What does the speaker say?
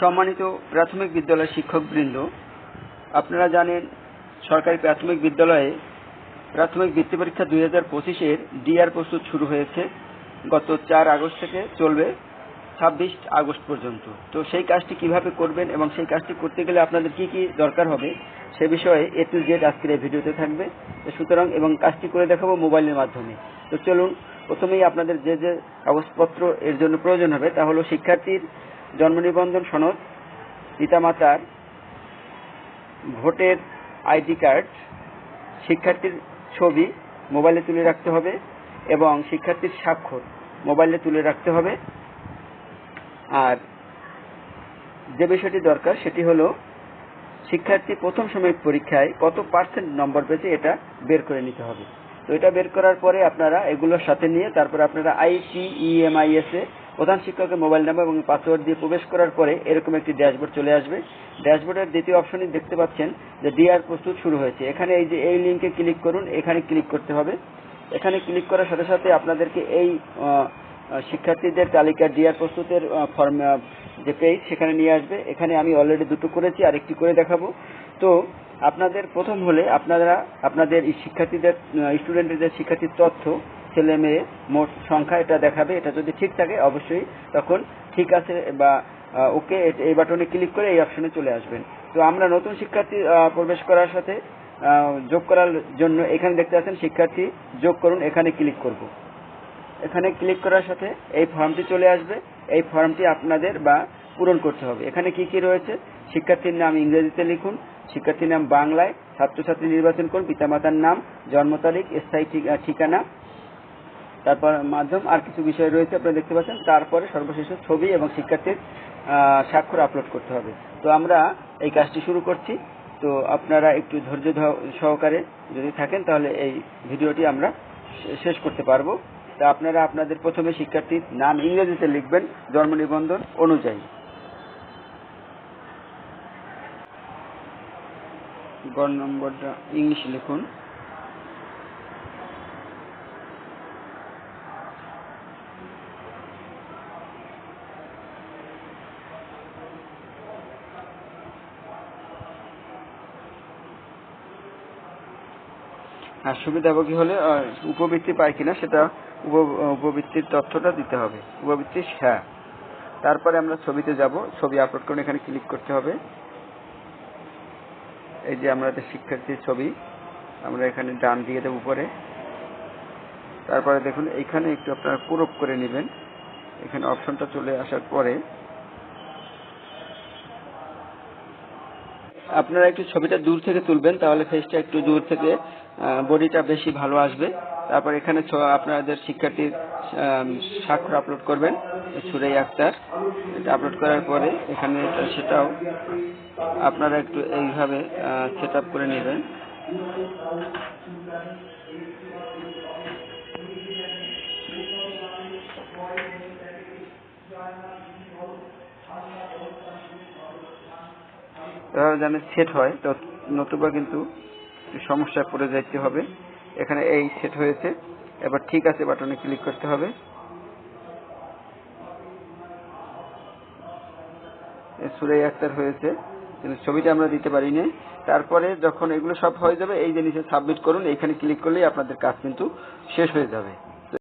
সম্মানিত প্রাথমিক বিদ্যালয়ের শিক্ষকবৃন্দ, আপনারা জানেন সরকারি প্রাথমিক বিদ্যালয়ে প্রাথমিক বৃত্তি পরীক্ষা দুই হাজার পঁচিশের ডিআর প্রস্তুত শুরু হয়েছে গত চার আগস্ট থেকে চলবে ছাব্বিশ আগস্ট পর্যন্ত। তো সেই কাজটি কীভাবে করবেন এবং সেই কাজটি করতে গেলে আপনাদের কি কি দরকার হবে সে বিষয়ে এ টু জেড আজকের এই ভিডিওতে থাকবে। সুতরাং এবং কাজটি করে দেখাবো মোবাইলের মাধ্যমে। তো চলুন, প্রথমেই আপনাদের যে যে কাগজপত্র এর জন্য প্রয়োজন হবে তা হলো শিক্ষার্থীর জন্ম নিবন্ধন সনদ, পিতামাতার ভোটের আইডি কার্ড, শিক্ষার্থীর ছবি মোবাইলে তুলে রাখতে হবে এবং শিক্ষার্থীর স্বাক্ষর মোবাইলে তুলে রাখতে হবে। আর যে বিষয়টি দরকার সেটি হল, শিক্ষার্থী প্রথম সাময়িক পরীক্ষায় কত পার্সেন্ট নম্বর পেয়েছে এটা বের করে নিতে হবে। তো এটা বের করার পরে আপনারা এগুলোর সাথে নিয়ে তারপরে আপনারা আইটিইএমআইএস এ প্রধান শিক্ষকের মোবাইল নাম্বার এবং পাসওয়ার্ড দিয়ে প্রবেশ করার পরে এরকম একটি ড্যাশবোর্ড চলে আসবে। ড্যাশবোর্ডের দ্বিতীয় অপশনে দেখতে পাচ্ছেন যে ডিআর প্রস্তুত শুরু হয়েছে। এখানে এই যে এই লিঙ্কে ক্লিক করুন, এখানে ক্লিক করতে হবে। এখানে ক্লিক করার সাথে সাথে আপনাদেরকে এই শিক্ষার্থীদের তালিকা ডিআর প্রস্তুতের ফর্ম যে পেজ সেখানে নিয়ে আসবে, এখানে আমি অলরেডি দুটো করেছি আর একটি করে দেখাবো। তো আপনাদের প্রথম হলে আপনারা, আপনাদের শিক্ষার্থীদের স্টুডেন্টদের শিক্ষার্থীর তথ্য, ছেলে মেয়ে মোট সংখ্যা এটা দেখাবে, এটা যদি ঠিক থাকে, অবশ্যই তখন ঠিক আছে বা ওকে এই বাটনে ক্লিক করে এই অপশনে চলে আসবেন। তো আমরা নতুন শিক্ষার্থী প্রবেশ করার সাথে যোগ করার জন্য এখানে দেখতে পাচ্ছেন, শিক্ষার্থী যোগ করুন, এখানে ক্লিক করব। এখানে ক্লিক করার সাথে এই ফর্মটি চলে আসবে। এই ফর্মটি আপনাদের বা পূরণ করতে হবে। এখানে কি কি রয়েছে? শিক্ষার্থীর নাম ইংরেজিতে লিখুন। শিক্ষার্থীর নাম বাংলায়। ছাত্রছাত্রী নির্বাচন করুন। পিতামাতার নাম, জন্ম তারিখ, স্থায়ী ঠিক- ঠিকানা। তারপর মাধ্যম, আর কিছু বিষয় রয়েছে আপনারা দেখতে পাচ্ছেন। তারপরে সর্বশেষ ছবি এবং শিক্ষার্থীর স্বাক্ষর আপলোড করতে হবে। তো আমরা এই কাজটি শুরু করছি। তো আপনারা একটু ধৈর্য সহকারে যদি থাকেন তাহলে এই ভিডিওটি আমরা শেষ করতে পারব। তা আপনারা আপনাদের প্রথমে শিক্ষার্থীর নাম ইংরেজিতে লিখবেন জন্ম নিবন্ধন অনুযায়ী। গড় নম্বরটা ইংলিশ লিখুন। আর সুবিধাভোগী হলে উপবৃত্তি পায় কিনা সেটা উপ- উপবৃত্তির তথ্যটা দিতে হবে। উপবৃত্তি হ্যাঁ। তারপরে আমরা ছবিতে যাব। ছবি আপলোড করুন, এখানে ক্লিক করতে হবে। এই যে আমাদের শিক্ষার্থীর ছবি, আমরা এখানে ডান দিয়ে দেবো উপরে। তারপরে দেখুন, এখানে একটু আপনারা পুরপ করে নেবেন। এখানে অপশনটা চলে আসার পরে আপনারা একটু ছবিটা দূর থেকে তুলবেন, তাহলে ফেসটা একটু দূর থেকে বডিটা বেশি ভালো আসবে। তারপর এখানে আপনাদের শিক্ষার্থীর স্বাক্ষর আপলোড করবেন সুরাই আক্তার এটা আপলোড করার পরে এখানে সেটাও আপনারা একটু এইভাবে সেট করে নেবেন। এভাবে যেন সেট হয়, তো নতুবা কিন্তু সমস্যায় পড়ে যাইতে হবে। এখানে এই সেট হয়েছে। এবার ঠিক আছে বাটনে ক্লিক করতে হবে। সুরাই আক্তার হয়েছে ছবিটা আমরা দিতে পারিনি। তারপরে যখন এগুলো সব হয়ে যাবে, এই যে নিচে সাবমিট করুন এইখানে ক্লিক করলেই আপনাদের কাজ কিন্তু শেষ হয়ে যাবে।